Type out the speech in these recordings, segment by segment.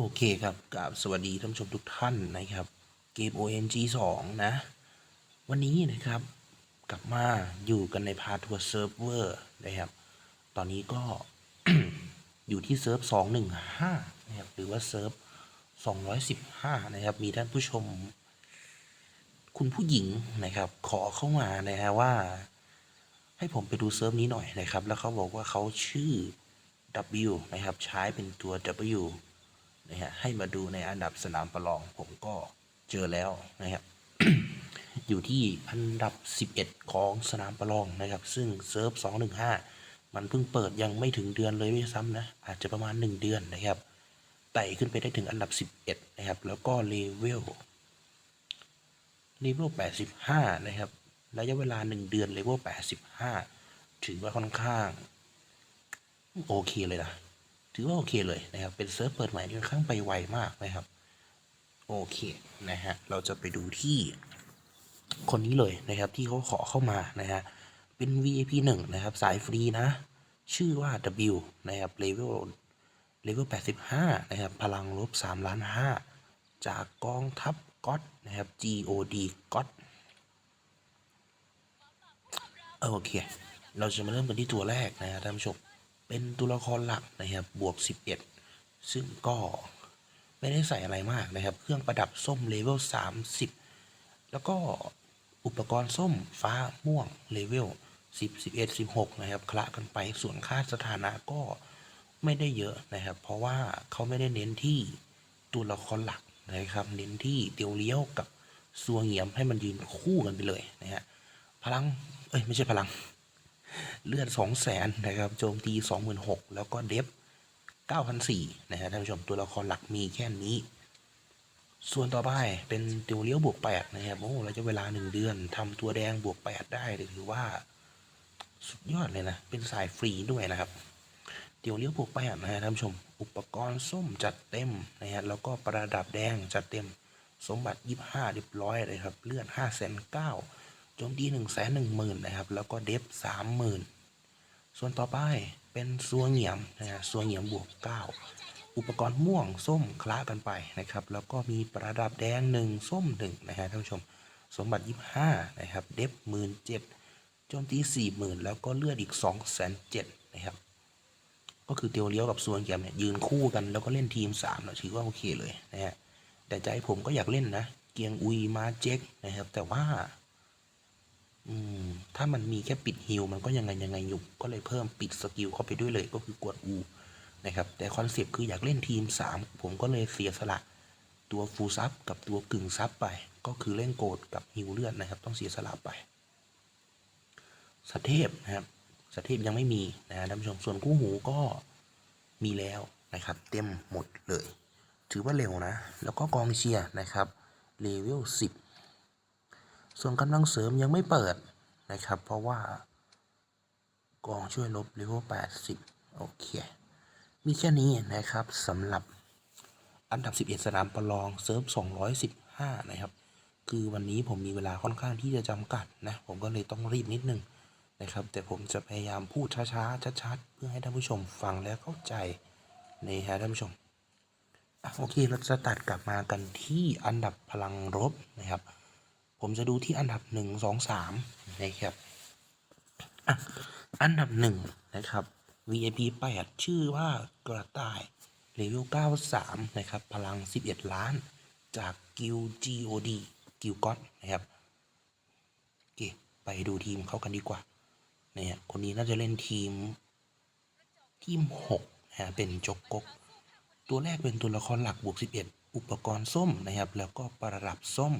โอเคครับกับสวัสดีท่านผู้ชมทุกท่านนะครับ เกม ONG 2 นะ วันนี้นะครับกลับมาอยู่กันในพาทัวร์เซิร์ฟเวอร์นะครับ ตอนนี้ก็อยู่ที่เซิร์ฟ 215 นะครับ หรือว่าเซิร์ฟ 215 นะครับ มีท่านผู้ชม คุณผู้หญิงนะครับ ขอเข้ามานะฮะว่า ให้ผมไปดูเซิร์ฟนี้หน่อยนะครับ แล้วเขาบอกว่าเขาชื่อ W นะครับ ใช้เป็นตัว W นะฮะให้มาดูในอันดับสนามประลองผมก็เจอแล้วนะครับอยู่ที่อันดับ 11 ของสนามประลองนะครับ ซึ่งเซิร์ฟ 215 มันเพิ่งเปิดยังไม่ถึงเดือนเลยด้วยซ้ำนะ อาจจะประมาณ 1 เดือนนะครับไต่ขึ้นไปได้ถึงอันดับ 11 นะครับ แล้วก็เลเวลเลเวล 85 นะครับ ระยะเวลา 1 เดือนเลเวล 85 ถือว่าค่อนข้าง โอเคเลยนะ ถือว่าโอเคเลยนะครับ เป็นเซิร์ฟเปิดใหม่ที่ค่อนข้างไปไวมากนะครับ โอเคนะฮะ เราจะไปดูที่คนนี้เลยนะครับ ที่เขาขอเข้ามานะฮะ เป็น VIP 1 นะครับ สายฟรีนะ ชื่อว่า W นะครับเลเวลเลเวล85 นะครับ พลังลบ3ล้าน5จากกองทัพก๊อตนะครับ GOD ก๊อตโอเค เราจะมาเริ่มกันที่ตัวแรกนะครับท่านผู้ชม เป็นตัวละครหลักนะครับบวก 11 ซึ่งก็ไม่ได้ใส่อะไรมากนะครับ เครื่องประดับส้มเลเวล 30 แล้วก็อุปกรณ์ส้มฟ้าม่วงเลเวล 10 11 16 นะครับคละกันไปส่วนค่าสถานะก็ไม่ได้เยอะนะครับ เพราะว่าเขาไม่ได้เน้นที่ตัวละครหลักนะครับ เน้นที่เตียวเลี้ยวกับซัวเหงียมให้มันยืนคู่กันไปเลยนะฮะพลัง เอ้ย ไม่ใช่พลัง เลือดสองแสนนะครับโจมตีสองหมื่นหกแล้วก็เดฟเก้าพันสี่นะฮะท่านผู้ชมตัวละครหลักมีแค่นี้ ส่วนต่อไปเป็นตัวเลี้ยวบวกแปดนะครับโอ้เระยะเวลาหนึ่งเดือนทำตัวแดงบวกแปดได้ถือว่าสุดยอดเลยนะ เป็นสายฟรีด้วยนะครับ เดี๋ยวเลี้ยวบวกแปดนะฮะท่านผู้ชม อุปกรณ์ส้มจัดเต็มนะฮะ แล้วก็ประดับแดงจัดเต็ม สมบัติยี่ห้าเรียบร้อยเลยครับ เลือดห้าแสนเก้า โจมตีหนึ่งแสนหนึ่งหมื่นนะครับ แล้วก็เดฟสามหมื่นส่วนต่อไปเป็นซัวเหงียมนะฮะซัวเหงียมบวกเก้าอุปกรณ์ม่วงส้มคละกันไปนะครับ แล้วก็มีประดับแดงหนึ่งส้มหนึ่งนะฮะท่านผู้ชม สมบัติยี่ห้านะครับ เดฟหมื่นเจ็ดโจมตีสี่หมื่นแล้วก็เลือดอีกสองแสนเจ็ดนะครับ ก็คือเตียวเลี้ยวกับส่วนเกียมเนี่ยยืนคู่กันแล้วก็เล่นทีมสามนะถือว่าโอเคเลยนะฮะแต่ใจผมก็อยากเล่นนะ เกียงอุยมาเจ็กนะครับ แต่ว่า อืมถ้ามันมีแค่ปิดฮิลมันก็ยังไงยังไงอยู่ ก็เลยเพิ่มปิดสกิลเข้าไปด้วยเลยก็คือกวดอูนะครับ แต่คอนเซปต์คืออยากเล่นทีมสามผมก็เลยเสียสละตัวฟูลซับกับตัวกึ่งซับไป ก็คือเล่นโกดกับฮิลเลือดนะครับ ต้องเสียสละไปสเทพนะครับสเทพยังไม่มีนะท่านผู้ชมส่วนคู่หูก็มีแล้วนะครับ เต็มหมดเลย ถือว่าเร็วนะ แล้วก็กองเชียร์นะครับเลเวล10 ส่วนกำลังเสริมยังไม่เปิดนะครับ เพราะว่า กองช่วยลบเลเวล80 โอเค มีแค่นี้นะครับสำหรับอันดับ 11 สนามประลองเซิร์ฟ 215 นะครับ คือวันนี้ผมมีเวลาค่อนข้างที่จะจำกัดนะ ผมก็เลยต้องรีบนิดนึงนะครับ แต่ผมจะพยายามพูดช้าๆ ชัดๆ เพื่อให้ท่านผู้ชมฟังและเข้าใจนี่ฮะท่านผู้ชมอโอเค เราจะตัดกลับมากันที่อันดับพลังรบนะครับ ผมจะดูที่อันดับหนึ่งสองสามนะครับอันดับหนึ่งนะครับ VIP 8 ชื่อว่ากระต่ายเลเวล93 นะครับ พลัง 11 ล้าน จากกิล GOD กิลก็ตนะครับโอเคไปดูทีมเขากันดีกว่าเนี่ยคนนี้น่าจะเล่นทีม ทีมหกนะฮะเป็นจกกก ตัวแรกเป็นตัวละครหลักบวก 11 อุปกรณ์ส้มนะครับ แล้วก็ประดับส้ม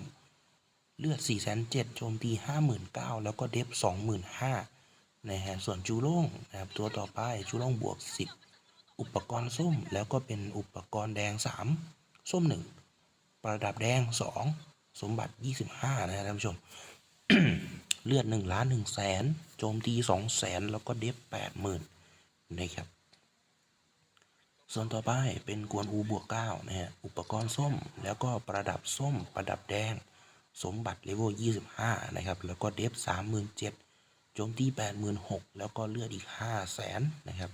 เลือด4 7 0 0 0โจมตี 59,000 แล้วก็เดฟ25,000นะฮะส่วนจูโล่งนะครับตัวต่อไปจูโล่งบวก 10 อุปกรณ์ส้มแล้วก็เป็นอุปกรณ์แดง 3 ส้ม 1 ประดับแดง 2 สมบัติ 25 นะฮะท่านผู้ชม เลือดหนึ่งล้านหนึ่งแสนโจมตีสองแสนแล้วก็เดฟแปดหมื่นนะครับส่วนต่อไปเป็นกวนอูบวกเก้านะฮะอุปกรณ์ส้มแล้วก็ประดับส้มประดับแดง สมบัติเลเวลยี่สิบห้านะครับ แล้วก็เดฟสามหมื่นเจ็ดโจมตีแปดหมื่นหกแล้วก็เลือดอีกห้าแสนนะครับ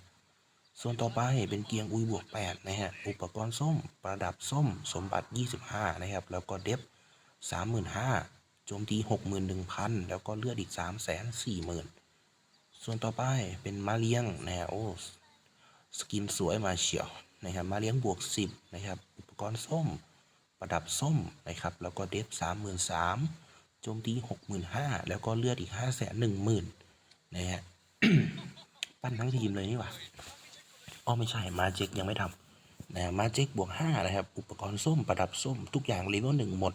ส่วนต่อไปเป็นเกียงอุยบวก 8 นะฮะ อุปกรณ์ส้ม ประดับส้ม สมบัติ 25 นะครับ แล้วก็เดฟ35,000โจมตี 61,000 แล้วก็เลือดอีก 340,000 ส่วนต่อไปเป็นมาเลี้ยงนะฮะโอ้สกินสวยมาเชียวนะครับ มาเลี้ยงบวก 10 นะครับ อุปกรณ์ส้ม ระดับส้มนะครับ แล้วก็เดฟ33,000โจมตี65,000แล้วก็เลือดอีก510,000นะฮะปั้นทั้งทีมเลยนี่หว่าอ๋อไม่ใช่มาเจ็กยังไม่ทำนะมาเจ็กบวกห้านะครับ อุปกรณ์ส้มประดับส้ม ทุกอย่างเลเวลหนึ่งหมด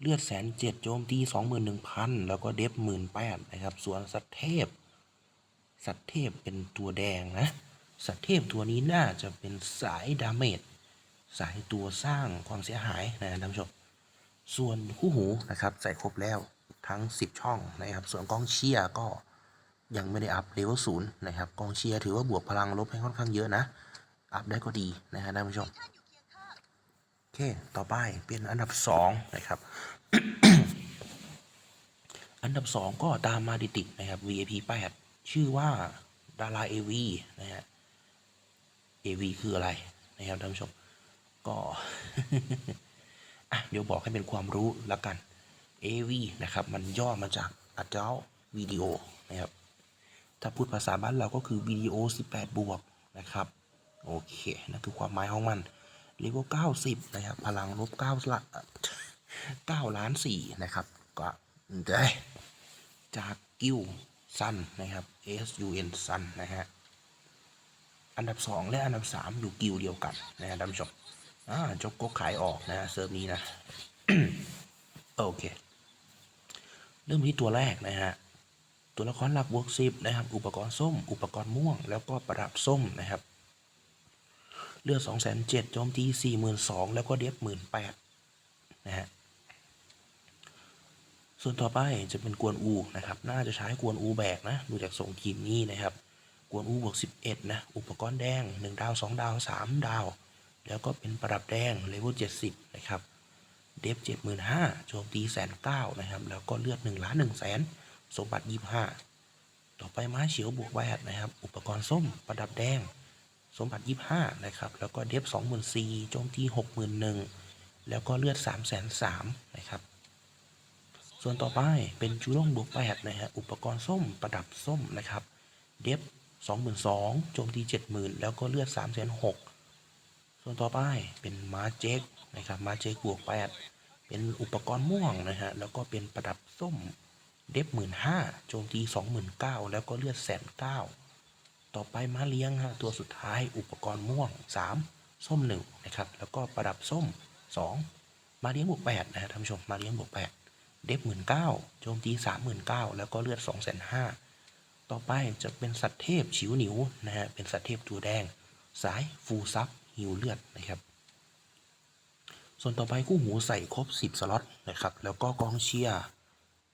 เลือดแสนเจ็ดโจมตีสองหมื่นหนึ่งพันแล้วก็เดฟหมื่นแปดนะครับ ส่วนสัตว์เทพ สัตว์เทพเป็นตัวแดงนะ สัตว์เทพตัวนี้น่าจะเป็นสายดาเมจ สายตัวสร้างความเสียหายนะท่านผู้ชม ส่วนคู่หูนะครับใส่ครบแล้วทั้ง 10 ช่องนะครับ ส่วนกองเชียร์ก็ยังไม่ได้อัพเลเวลศูนย์นะครับกองเชียร์ถือว่าบวกพลังลบให้ค่อนข้างเยอะนะ อัพได้ก็ดีนะฮะท่านผู้ชมโอเคต่อไปเป็นอันดับสองนะครับ อันดับสองก็ตามมาติดๆนะครับ VIP 8ชื่อว่าดารา AV นะฮะ AV คืออะไรนะครับท่านผู้ชม ก็อะเดี๋ยวบอกให้เป็นความรู้ล้วกัน AV นะครับ มันย่อมาจาก Adult Video นะครับ ถ้าพูดภาษาบ้านเราก็คือวิดีโอ 18 บวกนะครับ โอเคนั่นคือความหมายของมันเลเวล90 นะครับ พลังลบ9ละ9ล้าน4นะครับ ก็ได้จากกิวซันนะครับ S U N ซันนะฮะ อันดับ 2 และอันดับ 3 อยู่กิวเดียวกันนะฮะท่านผู้ชม อ่าจกก็ขายออกนะฮะเซิร์ฟนี้นะโอเค เริ่มที่ตัวแรกนะฮะ ตัวละครหลักบวกสิบนะครับ อุปกรณ์ส้ม อุปกรณ์ม่วง แล้วก็ประดับส้มนะครับ เลือดสองแสนเจ็ดโจมตีสี่หมื่นสองแล้วก็เดฟหมื่นแปดนะฮะ ส่วนต่อไปจะเป็นกวนอูนะครับ น่าจะใช้กวนอูแบกนะ ดูจากทรงทีมนี้นะครับ กวนอูบวกสิบเอ็ดนะ อุปกรณ์แดงหนึ่งดาวสองดาวสามดาว แล้วก็เป็นประดับแดงเลเวลเจ็ดสิบนะครับ เดฟเจ็ดหมื่นห้าโจมตีแสนเก้านะครับ แล้วก็เลือดหนึ่งล้านหนึ่งแสนสมบัติยี่ห้าต่อไปม้าเฉียวบวกแวดนะครับ อุปกรณ์ส้มประดับแดง สมบัติยี่ห้านะครับ แล้วก็เดฟสองหมื่นสี่โจมตีหกหมื่นหนึ่งแล้วก็เลือดสามแสนสามนะครับ ส่วนต่อไปเป็นจูล่งบวกแปดนะฮะ อุปกรณ์ส้มประดับส้มนะครับ เดฟสองหมื่นสองโจมตีเจ็ดหมื่นแล้วก็เลือดสามแส่วนต่อไปเป็นม้าเจ๊กนะครับม้าเจ๊กบวกแปดเป็นอุปกรณ์ม่วงนะฮะแล้วก็เป็นประดับส้มเดฟหมื่นห้าโจมตีสองหมื่นเก้าแล้วก็เลือดแสนเก้าต่อไปม้าเลี้ยงฮะตัวสุดท้ายอุปกรณ์ม่วงสามส้มหนึ่งนะครับแล้วก็ประดับส้มสองมาเลี้ยงบวกแปดนะฮะท่านผู้ชมมาเลี้ยงบวกแปดเดฟหมื่นเก้าโจมตีสามหมื่นเก้าแล้วก็เลือดสองแสนห้าต่อไปจะเป็นสัตว์เทพฉิวหนิวนะฮะเป็นสัตว์เทพตัวแดง สายฟูซับิวเลือดนะครับ ส่วนต่อไปคู่หูใส่ครบ 10 สล็อตนะครับ แล้วก็กองเชียร์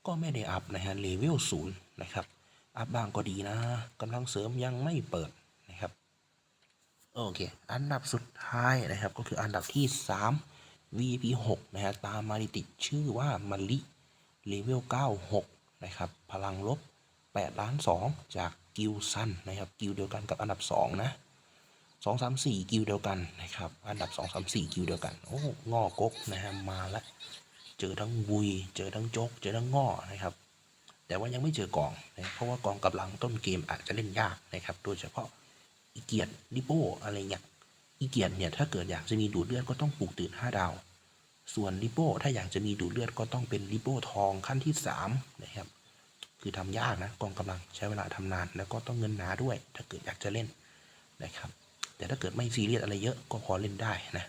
ก็ไม่ได้อัพนะฮะเลเวลศูนย์นะครับ อัพบ้างก็ดีนะกำลังเสริมยังไม่เปิดนะครับ โอเค อันดับสุดท้ายนะครับ ก็คืออันดับที่ 3 VP 6นะฮะตามมาติดชื่อว่ามาลิเลเวล96 นะครับ พลังลบ8ล้าน2จากกิลซันนะครับ กิลเดียวกันกับอันดับ 2 นะ สองสามสี่กิลเดียวกันนะครับ อันดับสองสามสี่กิลเดียวกัน โอ้งอกกนะฮะมาแล้วเจอทั้งวุย เจอทั้งโจก เจอทั้งงอนะครับ แต่ว่ายังไม่เจอกองนะเพราะว่ากองกับหลังต้นเกมอาจจะเล่นยากนะครับ โดยเฉพาะอีเกียรลิโป้อะไรเงี้ยอีเกียรเนี่ยถ้าเกิดอยากจะมีดูดเลือดก็ต้องปลูกตื่นห้าดาว ส่วนลิโป้ถ้าอยากจะมีดูดเลือดก็ต้องเป็นลิโป้ทองขั้นที่สามนะครับ คือทำยากนะกองกำลังใช้เวลาทำนาน แล้วก็ต้องเงินหนาด้วย ถ้าเกิดอยากจะเล่นนะครับ แต่ถ้าเกิดไม่ซีเรียสอะไรเยอะก็พอเล่นได้นะ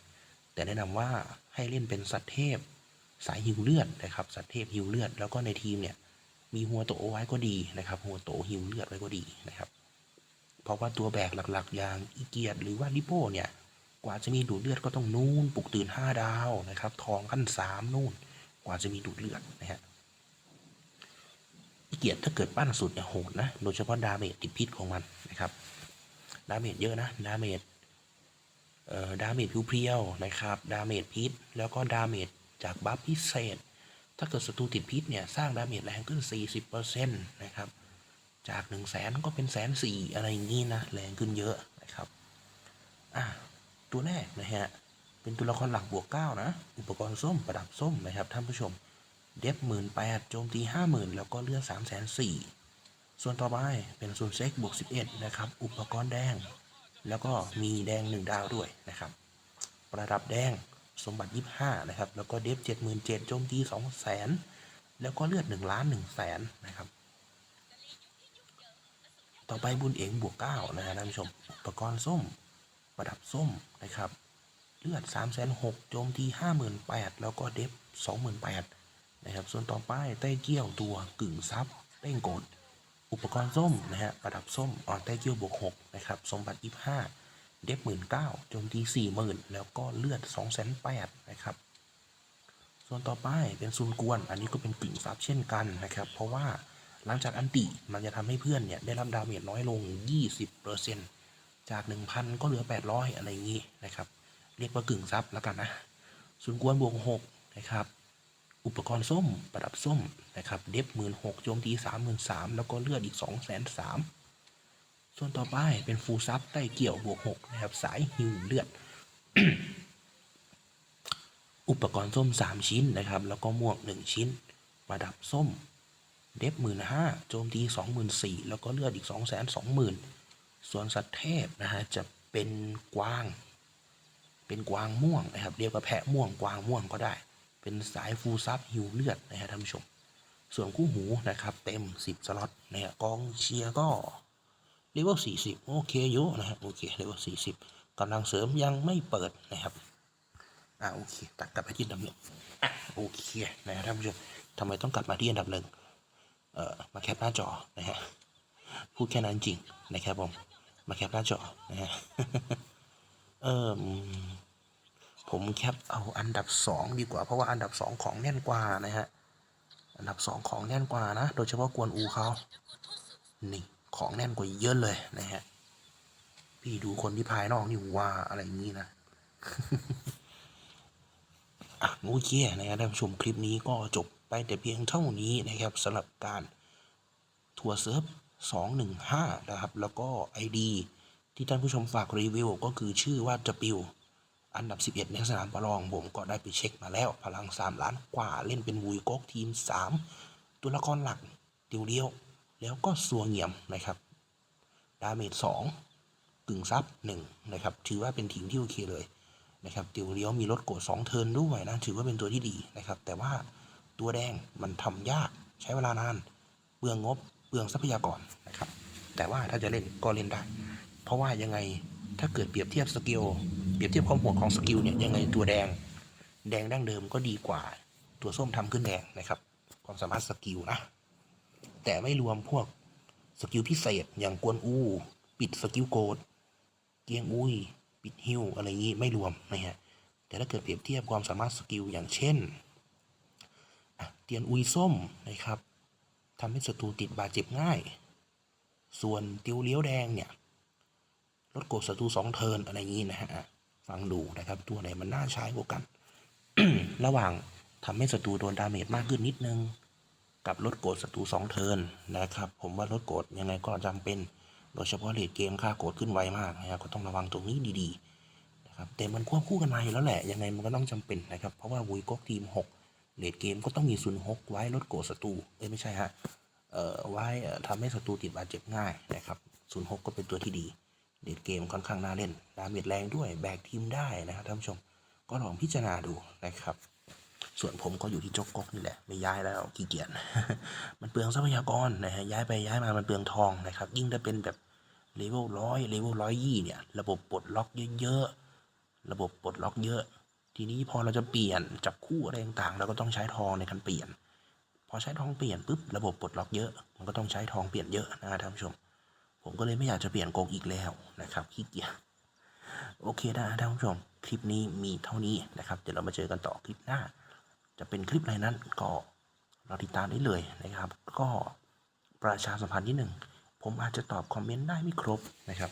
แต่แนะนำว่าให้เล่นเป็นสัตว์เทพ สายฮิวเลือดนะครับ สัตว์เทพฮิวเลือด แล้วก็ในทีมเนี่ยมีหัวโตไว้ก็ดีนะครับ หัวโตฮิวเลือดไว้ก็ดีนะครับ เพราะว่าตัวแบกหลักๆ อย่างอีเกียรหรือว่าลิโป้เนี่ย กว่าจะมีดูดเลือดก็ต้องนู่นปลุกตื่นห้าดาวนะครับ ทองขั้นสามนู่น กว่าจะมีดูดเลือดนะฮะอีเกียรถ้าเกิดปั้นสุดเนี่ยโหดนะ โดยเฉพาะดาเมจติดพิษของมันนะครับ ดาเมจเยอะนะ ดาเมจเอ่อดาเมจเพียวๆนะครับ ดาเมจพิษ แล้วก็ดาเมจจากบัฟพิเศษ ถ้าเกิดศัตรูติดพิษเนี่ย สร้างดาเมจแรงขึ้น 40%นะครับ จากหนึ่งแสนก็เป็นแสนสี่อะไรอย่างนี้นะ แรงขึ้นเยอะนะครับ อะ ตัวแรกนะฮะ เป็นตัวละครหลักบวกเก้านะ อุปกรณ์ส้มประดับส้มนะครับท่านผู้ชม เดฟหมื่นแปดโจมตีห้าหมื่นแล้วก็เลือดสามแสนสี่ ส่วนต่อไปเป็นส่วนเซ็กบวกสิบเอ็ดนะครับ อุปกรณ์แดง แล้วก็มีแดงหนึ่งดาวด้วยนะครับ ประดับแดงสมบัติยี่ห้านะครับ แล้วก็เดฟเจ็ดหมื่นเจ็ดโจมตีสองแสนแล้วก็เลือดหนึ่งล้านหนึ่งแสนนะครับ ต่อไปบุญเองบวกเก้านะฮะท่านผู้ชม อุปกรณ์ส้ม ประดับส้มนะครับ เลือด 3 6 0 0 0โจมตี 58,000 แล้วก็เดฟ28,000 นะครับ ส่วนต่อไปใต้เกี้ยวตัวกึ่งซับเต้งกด อุปกรณ์ส้มนะฮะประดับส้มอ่อนใต้เกี้ยวบวก6นะครับ สมบัติ25 เดฟ19,000โจมตี40,000 แล้วก็เลือด2,800นะครับ ส่วนต่อไปเป็นซูนกวน อันนี้ก็เป็นกึ่งซับเช่นกันนะครับ เพราะว่าหลังจากอันติมันจะทำให้เพื่อนเนี่ย ได้รับดาเมจน้อยลง 20%จาก 1,000 ก็เหลือ 800 อะไรอย่างนี้นะครับ เรียกว่ากึ่งซับแล้วกันนะซูนกวนบวก6นะครับ อุปกรณ์ส้มประดับส้มนะครับเดฟหมื่นหกโจมตีสามหมื่นสามแล้วก็เลือดอีกสองแสนสามส่วนต่อไปเป็นฟูลซับใต้เกี่ยวบวกหกนะครับสายหิวเลือด อุปกรณ์ส้มสามชิ้นนะครับ แล้วก็หมวกหนึ่งชิ้น ประดับส้ม เดฟหมื่นห้าโจมตีสองหมื่นสี่แล้วก็เลือดอีกสองแสนสองหมื่นส่วนสัตว์เทพนะฮะจะเป็นกวาง เป็นกวางม่วงนะครับเรียกว่าแพะม่วงกวางม่วงก็ได้ เป็นสายฟูลซับหิวเลือดนะฮะท่านผู้ชม ส่วนคู่หูนะครับ เต็ม 10 สล็อตนะฮะกองเชียร์ก็เลเวล40 โอเคอยู่นะฮะโอเคเลเวล40กำลังเสริมยังไม่เปิดนะครับอ่าโอเคตัดกลับไปที่อันดับหนึ่งอะโอเคนะฮะท่านผู้ชมทำไมต้องกลับมาที่อันดับหนึ่งเอ่อมาแคปหน้าจอนะฮะพูดแค่นั้นจริงนะครับผมมาแคปหน้าจอนะฮะเอออืม ผมแคปเอาอันดับสองดีกว่าเพราะว่าอันดับสองของแน่นกว่านะฮะอันดับสองของแน่นกว่านะ โดยเฉพาะกวนอูเขานี่ของแน่นกว่าเยอะเลยนะฮะพี่ดูคนที่ภายนอกนี่ว่าอะไรอย่างนี้นะอะโอเคนะครับท่านผู้ชมคลิปนี้ก็จบไปแต่เพียงเท่านี้นะครับสำหรับการทัวร์เซิร์ฟ215 นะครับ แล้วก็ ID ที่ท่านผู้ชมฝากรีวิวก็คือชื่อว่าจะปิว อันดับ 11 ในสนามประลองผมก็ได้ไปเช็คมาแล้ว พลัง 3 ล้านกว่าเล่นเป็นวุยก๊กทีม 3 ตัวละครหลักเดียวเดียว แล้วก็สัวเหงียมนะครับ ดาเมจ2กึ่งซับ1นะครับ ถือว่าเป็นทีมที่โอเคเลยนะครับเดียวเดียวมีรถโกด2เทิร์นด้วยนะ ถือว่าเป็นตัวที่ดีนะครับ แต่ว่าตัวแดงมันทำยากใช้เวลานานเปลืองงบเปลืองทรัพยากรนะครับ แต่ว่าถ้าจะเล่นก็เล่นได้ เพราะว่ายังไงถ้าเกิดเปรียบเทียบสกิล เปรียบเทียบความโหดของสกิลเนี่ยยังไงตัวแดง แดงดั้งเดิมก็ดีกว่า ตัวส้มทำขึ้นแดงนะครับ ความสามารถสกิลนะ แต่ไม่รวมพวกสกิลพิเศษอย่างกวนอูปิดสกิลโกดเกียงอุยปิดฮิวอะไรงนี้ไม่รวมนะฮะแต่ถ้าเกิดเปรียบเทียบความสามารถสกิลอย่างเช่นเตียนอุยส้มนะครับทำให้ศัตรูติดบาดเจ็บง่าย ส่วนติวเลี้ยวแดงเนี่ยลดกดศัตรูสองเทินอะไรอย่างนี้นะฮะ ฟังดูนะครับ ตัวไหนมันน่าใช้กว่ากัน ระหว่างทำให้ศัตรูโดนดาเมจมากขึ้นนิดนึง กับลดโกดศัตรูสองเทิร์นนะครับ ผมว่าลดโกดยังไงก็จำเป็น โดยเฉพาะเลดเกมค่าโกดขึ้นไวมากนะครับก็ต้องระวังตรงนี้ดีๆนะครับแต่มันควบคู่กันมาอยู่แล้วแหละ ยังไงมันก็ต้องจำเป็นนะครับ เพราะว่าวุยก๊กทีม 6เลดเกมก็ต้องมีศูนย์หกไว้ลดโกดศัตรูเอ้ยไม่ใช่ฮะเอ่อไว้เอ่อทำให้ศัตรูติดบาดเจ็บง่ายนะครับศูนย์หกก็เป็นตัวที่ดี เดทเกมค่อนข้างน่าเล่นดาเมจแรงด้วยแบกทีมได้นะครับท่านผู้ชมก็ลองพิจารณาดูนะครับ ส่วนผมก็อยู่ที่จกกกนี่แหละ ไม่ย้ายแล้วขี้เกียจมันเปลืองทรัพยากรนะฮะย้ายไปย้ายมามันเปลืองทองนะครับ ยิ่งถ้าเป็นแบบเลเวลร้อยเลเวลร้อยยี่เนี่ย ระบบปลดล็อกเยอะๆระบบปลดล็อกเยอะ ทีนี้พอเราจะเปลี่ยนจับคู่อะไรต่างๆเราก็ต้องใช้ทองในการเปลี่ยน พอใช้ทองเปลี่ยนปุ๊บระบบปลดล็อกเยอะ มันก็ต้องใช้ทองเปลี่ยนเยอะนะครับท่านผู้ชม ผมก็เลยไม่อยากจะเปลี่ยนกงอีกแล้วนะครับขี้เกียจโอเคนะท่านผู้ชม คลิปนี้มีเท่านี้นะครับ เดี๋ยวเรามาเจอกันต่อคลิปหน้า จะเป็นคลิปอะไรนั้นก็เราติดตามได้เลยนะครับ ก็ประชาสัมพันธ์ที่หนึ่งผมอาจจะตอบคอมเมนต์ได้ไม่ครบนะครับ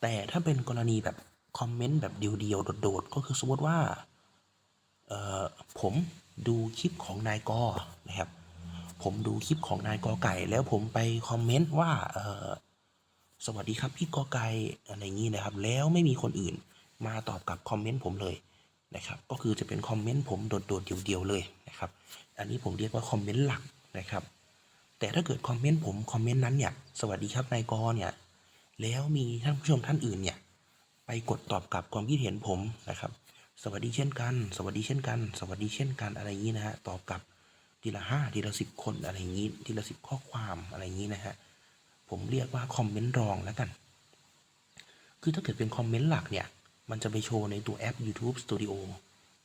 แต่ถ้าเป็นกรณีแบบคอมเมนต์แบบเดียวๆโดดๆ ก็คือสมมติว่าผมดูคลิปของนายกอนะครับ ผมดูคลิปของนายกอไก่ แล้วผมไปคอมเมนต์ว่าเออสวัสดีครับพี่กอไก่อะไรอย่างนี้นะครับ แล้วไม่มีคนอื่นมาตอบกับคอมเมนต์ผมเลยนะครับก็คือจะเป็นคอมเมนต์ผมโดดๆเดียวๆเลยนะครับอันนี้ผมเรียกว่าคอมเมนต์หลักนะครับแต่ถ้าเกิดคอมเมนต์ผมคอมเมนต์นั้นเนี่ยสวัสดีครับนายกอเนี่ยแล้วมีท่านผู้ชมท่านอื่นเนี่ยไปกดตอบกลับความคิดเห็นผมนะครับ สวัสดีเช่นกัน สวัสดีเช่นกัน สวัสดีเช่นกันอะไรอย่างนี้นะฮะตอบกลับ ทีละห้าทีละสิบคนอะไรอย่างนี้ ทีละสิบข้อความอะไรอย่างนี้นะฮะ ผมเรียกว่าคอมเมนต์รองแล้วกัน คือถ้าเกิดเป็นคอมเมนต์หลักเนี่ย มันจะไปโชว์ในตัวแอป YouTube Studio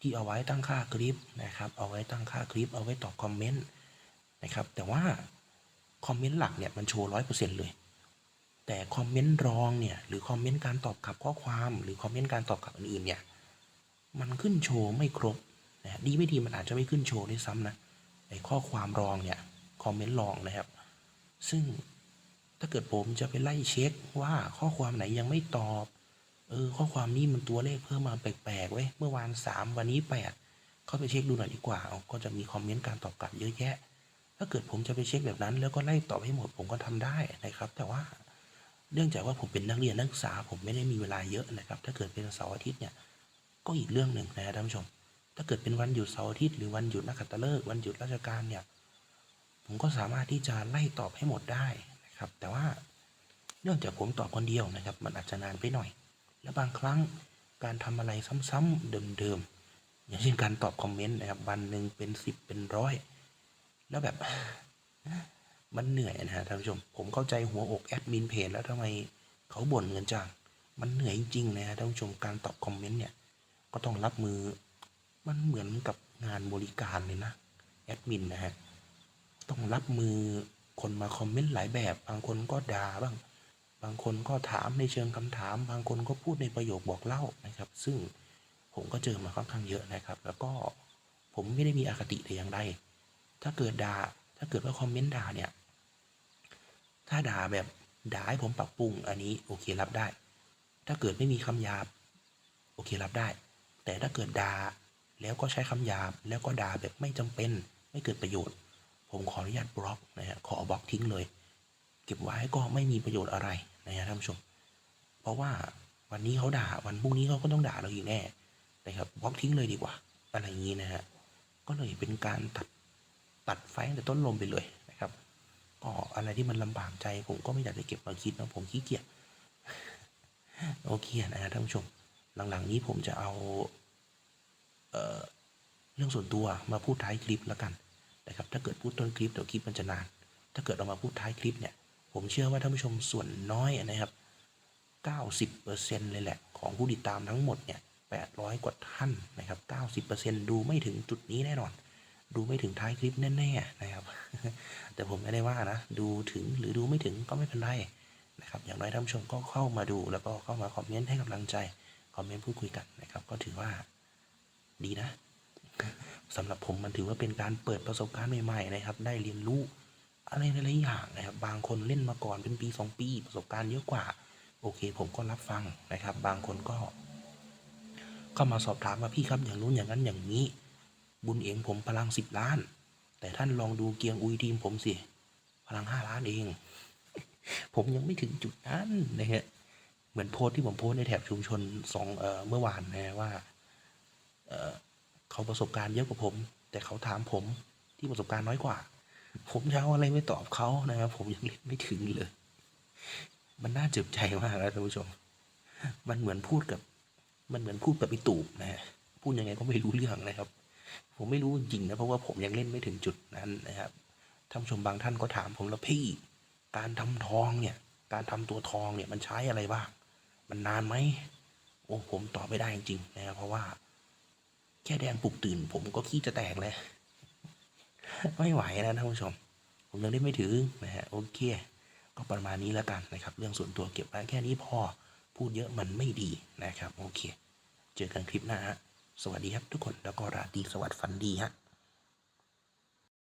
ที่เอาไว้ตั้งค่าคลิปนะครับ เอาไว้ตั้งค่าคลิป เอาไว้ตอบคอมเมนต์นะครับ แต่ว่าคอมเมนต์หลักเนี่ยมันโชว์ร้อยเปอร์เซ็นต์เลย แต่คอมเมนต์รองเนี่ย หรือคอมเมนต์การตอบกลับข้อความ หรือคอมเมนต์การตอบกลับอื่นๆเนี่ย มันขึ้นโชว์ไม่ครบนะดีไม่ดีมันอาจจะไม่ขึ้นโชว์ด้วยซ้ำนะ ข้อความรองเนี่ยคอมเมนต์รองนะครับ ซึ่งถ้าเกิดผมจะไปไล่เช็คว่าข้อความไหนยังไม่ตอบ เออข้อความนี้มันตัวเลขเพิ่มมาแปลกๆเว้ยเมื่อวานสามวันนี้แปดเข้าไปเช็คดูหน่อยดีกว่า ก็จะมีคอมเมนต์การตอบกลับเยอะแยะ ถ้าเกิดผมจะไปเช็คแบบนั้น แล้วก็ไล่ตอบให้หมดผมก็ทำได้นะครับ แต่ว่าเนื่องจากว่าผมเป็นนักเรียนนักศึกษาผมไม่ได้มีเวลาเยอะนะครับ ถ้าเกิดเป็นเสาร์อาทิตย์เนี่ยก็อีกเรื่องหนึ่งนะท่านผู้ชม ถ้าเกิดเป็นวันหยุดเสาร์อาทิตย์หรือวันหยุดนักขัตฤกษ์วันหยุดราชการเนี่ยผมก็สามารถที่จะไล่ตอบให้หมดได้นะครับ แต่ว่าเนื่องจากผมตอบคนเดียวนะครับ มันอาจจะนานไปหน่อย และบางครั้งการทำอะไรซ้ำๆเดิมๆอย่างเช่นการตอบคอมเมนต์นะครับวันหนึ่งเป็นสิบเป็นร้อยแล้วแบบมันเหนื่อยนะฮะท่านผู้ชม ผมเข้าใจหัวอกแอดมินเพจแล้วทำไมเขาบ่นเงินจังมันเหนื่อยจริงๆนะฮะท่านผู้ชมการตอบคอมเมนต์เนี่ยก็ต้องรับมือ มันเหมือนกับงานบริการเลยนะแอดมินนะฮะต้องรับมือคนมาคอมเมนต์หลายแบบ บางคนก็ด่าบ้าง บางคนก็ถามในเชิงคำถาม บางคนก็พูดในประโยคบอกเล่านะครับ ซึ่งผมก็เจอมาค่อนข้างเยอะนะครับ แล้วก็ผมไม่ได้มีอคติแต่อย่างใดถ้าเกิดด่าถ้าเกิดว่าคอมเมนต์ด่าเนี่ย ถ้าด่าแบบด่าให้ผมปรับปรุงอันนี้โอเครับได้ ถ้าเกิดไม่มีคำหยาบ โอเครับได้ แต่ถ้าเกิดด่า แล้วก็ใช้คำหยาบ แล้วก็ด่าแบบไม่จำเป็น ไม่เกิดประโยชน์ ผมขออนุญาตบล็อกนะฮะ ขอบล็อกทิ้งเลย เก็บไว้ก็ไม่มีประโยชน์อะไรนะฮะท่านผู้ชม เพราะว่าวันนี้เขาด่า วันพรุ่งนี้เขาก็ต้องด่าเราอีกแน่นะครับ บล็อกทิ้งเลยดีกว่า อะไรอย่างนี้นะฮะ ก็เลยเป็นการตัดตัดไฟตั้งแต่ต้นลมไปเลยนะครับ ก็อะไรที่มันลำบากใจ ผมก็ไม่อยากจะเก็บมาคิดนะผมขี้เกียจ โอเคนะฮะท่านผู้ชม หลังๆนี้ผมจะเอา เเรื่องส่วนตัวมาพูดท้ายคลิปแล้วกันนะครับ ถ้าเกิดพูดต้นคลิปเดี๋ยวคลิปมันจะนาน ถ้าเกิดเอามาพูดท้ายคลิปเนี่ย ผมเชื่อว่าท่านผู้ชมส่วนน้อยนะครับ 90%เลยแหละ ของผู้ติดตามทั้งหมดเนี่ย 800 กว่าท่านนะครับ 90%ดูไม่ถึงจุดนี้แน่นอน ดูไม่ถึงท้ายคลิปแน่ๆนะครับ แต่ผมไม่ได้ว่านะ ดูถึงหรือดูไม่ถึงก็ไม่เป็นไรนะครับ อย่างน้อยท่านผู้ชมก็เข้ามาดูแล้วก็เข้ามาคอมเมนต์ให้กำลังใจ คอมเมนต์พูดคุยกันนะครับ ก็ถือว่า ดีนะสำหรับผมมันถือว่าเป็นการเปิดประสบการณ์ใหม่ๆนะครับ ได้เรียนรู้อะไรหลายๆอย่างนะครับ บางคนเล่นมาก่อนเป็นปีสองปี ประสบการณ์เยอะกว่า โอเค ผมก็รับฟังนะครับ บางคนก็เข้ามาสอบถามว่าพี่ครับอย่างนู้นอย่างนั้นอย่างนี้ บุญเองผมพลังสิบล้าน แต่ท่านลองดูเกียงอุยทีมผมสิพลังห้าล้านเอง ผมยังไม่ถึงจุดนั้นนะฮะเหมือนโพสที่ผมโพสในแถบชุมชนสองเอ่อเมื่อวานนะว่า เขาประสบการณ์เยอะกว่าผม แต่เขาถามผมที่ประสบการณ์น้อยกว่า ผมจะเอาอะไรไปตอบเขานะครับ ผมยังเล่นไม่ถึงเลย มันน่าเจ็บใจมากนะท่านผู้ชม มันเหมือนพูดกับ มันเหมือนพูดกับไอตูบนะฮะพูดยังไงก็ไม่รู้เรื่องนะครับ ผมไม่รู้จริงนะเพราะว่าผมยังเล่นไม่ถึงจุดนั้นนะครับท่านผู้ชมบางท่านก็ถามผมแล้วพี่การทำทองเนี่ย การทำตัวทองเนี่ยมันใช้อะไรบ้าง มันนานไหมโอ้ผมตอบไม่ได้จริงๆนะครับเพราะว่า แค่แดงปลุกตื่น ผมก็ขี้จะแตกเลยไม่ไหวนะท่านผู้ชม ผมยังได้ไม่ถึงนะฮะโอเค ก็ประมาณนี้แล้วกันนะครับ เรื่องส่วนตัวเก็บไว้แค่นี้พอพูดเยอะมันไม่ดีนะครับ โอเค เจอกันคลิปหน้าฮะสวัสดีครับทุกคนแล้วก็ราตรีสวัสดิ์ฝันดีฮะ